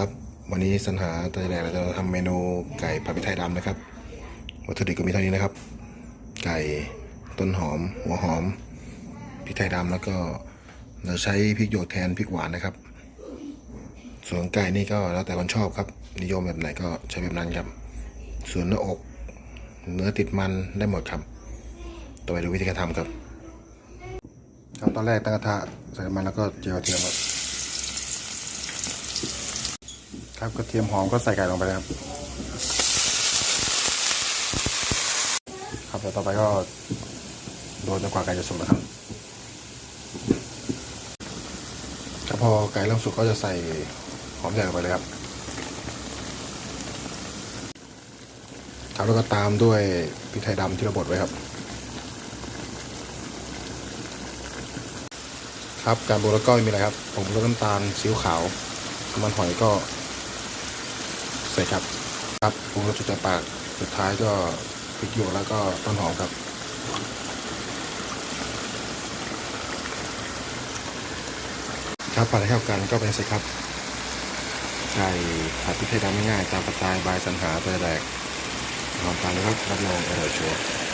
ครับ วันนี้สัญหาตะแหลกเราจะทำเมนูไก่ผัดพริกไทยดำนะครับ วัตถุดิบก็มีเท่านี้นะครับ ไก่ต้นหอม หัวหอมพริกไทยดำแล้วก็เราใช้พริกหยวกแทนพริกหวานนะครับ ส่วนไก่นี่ก็แล้วแต่คนชอบครับ นิยมแบบไหนก็ใช้แบบนั้นครับ ส่วนเนื้ออก เนื้อติดมันได้หมดครับ ต่อไปดูวิธีการทำครับครับตอนแรกตั้งกระทะใส่มันแล้วก็เจียวเทียมครับ ครับกระเทียมหอมก็ใส่ไก่ลงไปครับ ครับแล้วต่อไปก็โดนจนกว่าไก่จะสุกนะครับครับพอไก่เริ่มสุกก็จะใส่หอมใหญ่ลงไปเลยครับครับแล้วก็ตามด้วยพริกไทยดำที่เราบดไว้ครับ ครับการบดแล้วก็มีอะไรครับผมลดน้ำตาลซีอิ๊วขาวน้ำมันหอยก็ ส่ครับ ครับปรุงรสจุดปากสุดท้ายก็พริกหยวกแล้วก็ต้นหอมครับครับผัดให้เข้ากันก็เป็นสิครับไก่ผัดพริกไทยดำง่ายๆตามสไตล์บายสันหาเตยแดกลองทานนะครับรับรองอร่อยชัวร์